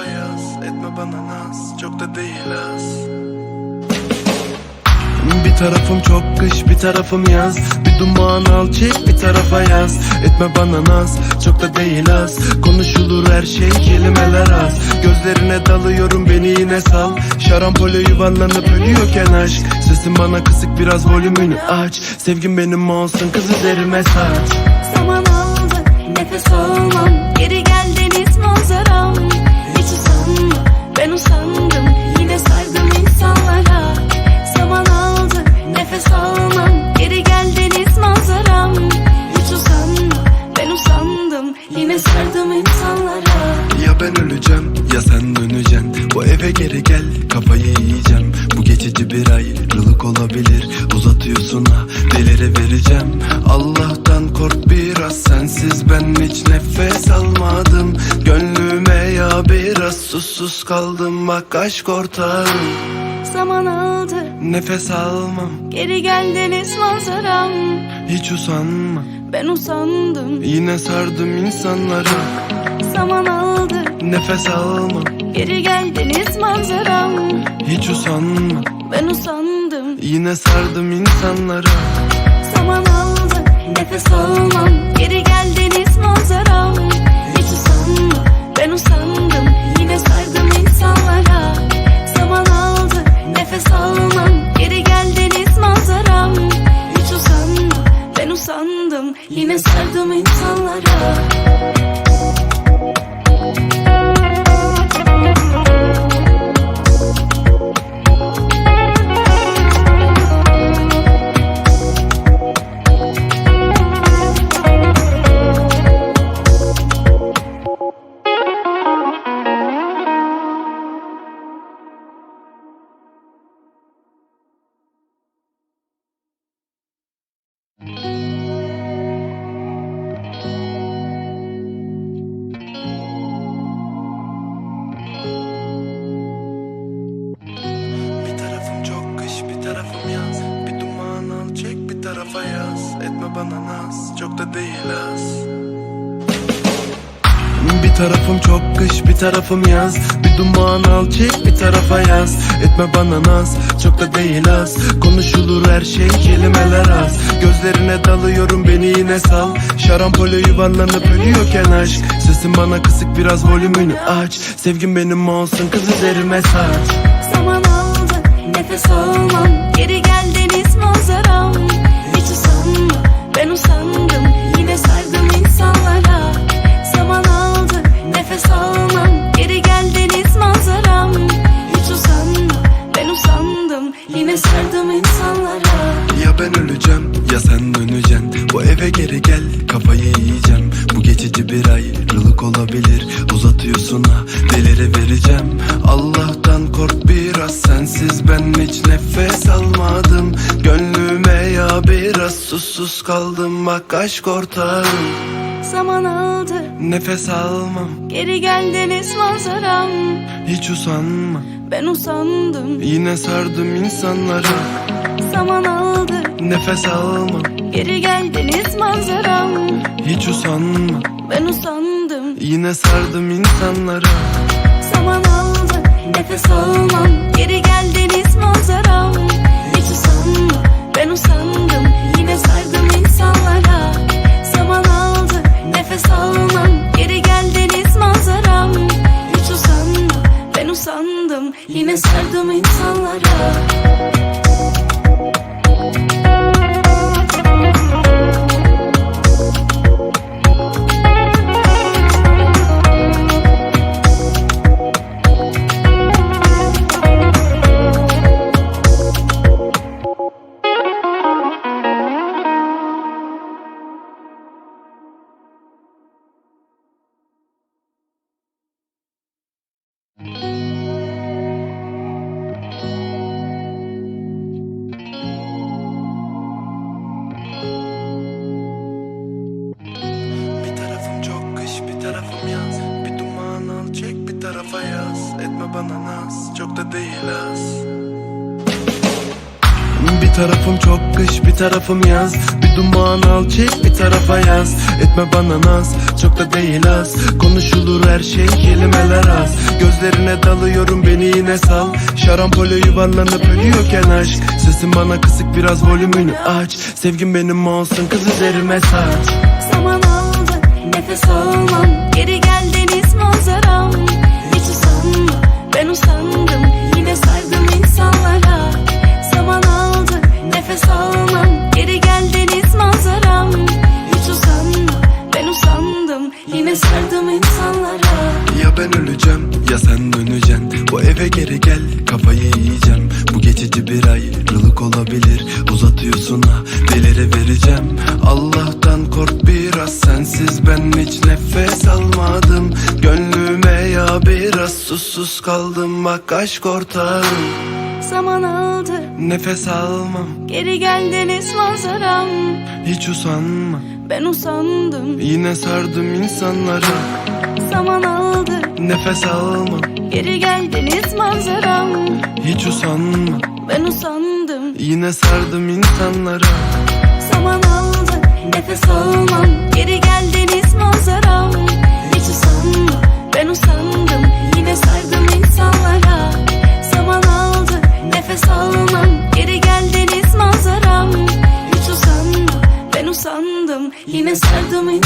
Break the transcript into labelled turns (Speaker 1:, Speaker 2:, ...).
Speaker 1: yaz. Etme bana naz. Çok da değil az. Bir tarafım çok kış bir tarafım yaz. Bir duman al çek bir tarafa yaz. Etme bana naz. Çok da değil az. Konuşulur her şey kelimeler az. Gözlerine dalıyorum beni yine sal. Şarampole yuvarlanıp ölüyorken aşk. Sesin bana kısık biraz volümünü aç. Sevgin benim olsun kız üzerime saç.
Speaker 2: Zaman aldı nefes almam. Geri gel
Speaker 1: Uzatıyorsun ha? Delire vereceğim. Allah'tan kork biraz. Sensiz ben hiç nefes almadım. Gönlüme ya biraz. Susuz kaldım. Bak aşk ortağım.
Speaker 2: Zaman aldı.
Speaker 1: Nefes almam.
Speaker 2: Geri gel deniz manzaram.
Speaker 1: Hiç usanma.
Speaker 2: Ben usandım.
Speaker 1: Yine sardım insanları.
Speaker 2: Zaman aldı.
Speaker 1: Nefes almam.
Speaker 2: Geri gel deniz manzaram.
Speaker 1: Hiç usanma.
Speaker 2: Ben usandım
Speaker 1: Yine sardım insanları
Speaker 2: Zaman aldı Nefes almam. Geri gel deniz
Speaker 1: bana naz çok da değil az. Bir tarafım çok kış bir tarafım yaz. Bir duman al çek bir tarafa yaz. Etme bana naz çok da değil az. Konuşulur her şey kelimeler az. Gözlerine dalıyorum beni yine sal. Şarampole yuvarlanıp ölüyorken aşk. Sesin bana kısık biraz volümünü aç. Sevgin benim olsun kız üzerime saç.
Speaker 2: Zaman aldı Nefes almam. Geri
Speaker 1: susuz kaldım bak aşk ortağım.
Speaker 2: Zaman aldı.
Speaker 1: Nefes almam.
Speaker 2: Geri gel deniz manzaram.
Speaker 1: Hiç usanma.
Speaker 2: Ben usandım.
Speaker 1: Yine sardım insanları
Speaker 2: Zaman aldı.
Speaker 1: Nefes almam.
Speaker 2: Geri gel deniz manzaram.
Speaker 1: Hiç usanma.
Speaker 2: Ben usandım.
Speaker 1: Yine sardım insanları
Speaker 2: Zaman aldı. Nefes almam. Geri gel deniz manzaram. Hiç usanma. Ben usandım. Yine sardım insanlara
Speaker 1: naz çok da değil az. Bir tarafım çok kış bir tarafım yaz. Bir duman al çek bir tarafa yaz. Etme bana naz çok da değil az. Konuşulur her şey kelimeler az. Gözler Gözlerine dalıyorum beni yine sal. Şarampole yuvarlanıp ölüyorken aşk. Sesin bana kısık biraz volümünü aç. Sevgin benim olsun kız üzerime saç.
Speaker 2: Zaman aldı nefes almam Geri gel deniz manzaram ben
Speaker 1: öleceğim. Ya sen döneceksin. Bu eve geri gel kafayı yiyeceğim. Bu geçici bir ayrılık olabilir. Uzatıyorsun ha delere vereceğim. Allah'tan kork biraz sensiz ben hiç nefes almadım. Gönlüme ya biraz susuz kaldım. Bak aşk ortağım
Speaker 2: Zaman aldı.
Speaker 1: Nefes almam
Speaker 2: Geri gel deniz manzaram.
Speaker 1: Hiç usanma.
Speaker 2: Ben usandım.
Speaker 1: Yine sardım insanlara
Speaker 2: zaman aldı.
Speaker 1: Nefes alma.
Speaker 2: Geri gel deniz manzaram.
Speaker 1: Hiç usanma.
Speaker 2: Ben usandım.
Speaker 1: Yine sardım insanlara.
Speaker 2: Zaman aldı nefes
Speaker 1: almam.
Speaker 2: Geri gel deniz manzaram.
Speaker 1: Hiç usanma.
Speaker 2: Ben usandım.
Speaker 1: Yine sardım insanlara.
Speaker 2: Zaman aldı nefes almam. Geri gel deniz manzaram. Hiç usanma. Ben usandım. Yine sardım insanlara